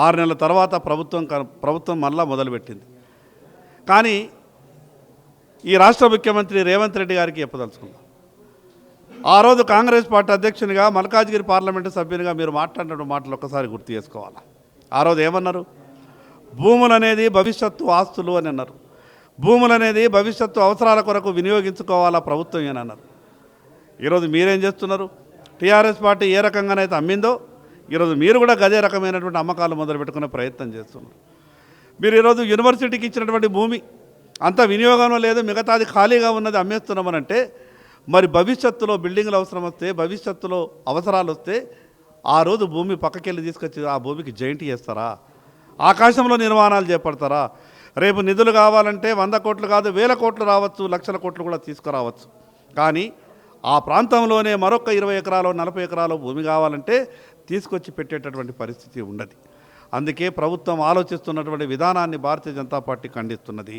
ఆరు నెలల తర్వాత ప్రభుత్వం క- ప్రభుత్వం మళ్ళా మొదలుపెట్టింది. కానీ ఈ రాష్ట్ర ముఖ్యమంత్రి రేవంత్ రెడ్డి గారికి చెప్పదలుచుకుందాం ఆ రోజు కాంగ్రెస్ పార్టీ అధ్యక్షునిగా మల్కాజ్గిరి పార్లమెంటు సభ్యునిగా మీరు మాట్లాడిన మాటలు ఒక్కసారి గుర్తు చేసుకోవాలా? ఆ రోజు ఏమన్నారు? భూములు అనేది భవిష్యత్తు ఆస్తులు అని అన్నారు. భూములు అనేది భవిష్యత్తు అవసరాల కొరకు వినియోగించుకోవాలా ప్రభుత్వం అని అన్నారు. ఈరోజు మీరేం చేస్తున్నారు? టీఆర్ఎస్ పార్టీ ఏ రకంగానైతే అమ్మిందో ఈరోజు మీరు కూడా గదే రకమైనటువంటి అమ్మకాలు మొదలు పెట్టుకునే ప్రయత్నం చేస్తున్నారు. మీరు ఈరోజు యూనివర్సిటీకి ఇచ్చినటువంటి భూమి అంత వినియోగం లేదు మిగతాది ఖాళీగా ఉన్నది అమ్మేస్తున్నామనంటే మరి భవిష్యత్తులో బిల్డింగ్లు అవసరం వస్తే భవిష్యత్తులో అవసరాలు వస్తే ఆ రోజు భూమి పక్కకెళ్ళి తీసుకొచ్చి ఆ భూమికి జైంట్ చేస్తారా? ఆకాశంలో నిర్మాణాలు చేపడతారా? రేపు నిధులు కావాలంటే వంద కోట్లు కాదు వేల కోట్లు రావచ్చు లక్షల కోట్లు కూడా తీసుకురావచ్చు. కానీ ఆ ప్రాంతంలోనే మరొక ఇరవై ఎకరాలు నలభై ఎకరాలు భూమి కావాలంటే తీసుకొచ్చి పెట్టేటటువంటి పరిస్థితి ఉండదు. అందుకే ప్రభుత్వం ఆలోచిస్తున్నటువంటి విధానాన్ని భారతీయ జనతా పార్టీ ఖండిస్తున్నది.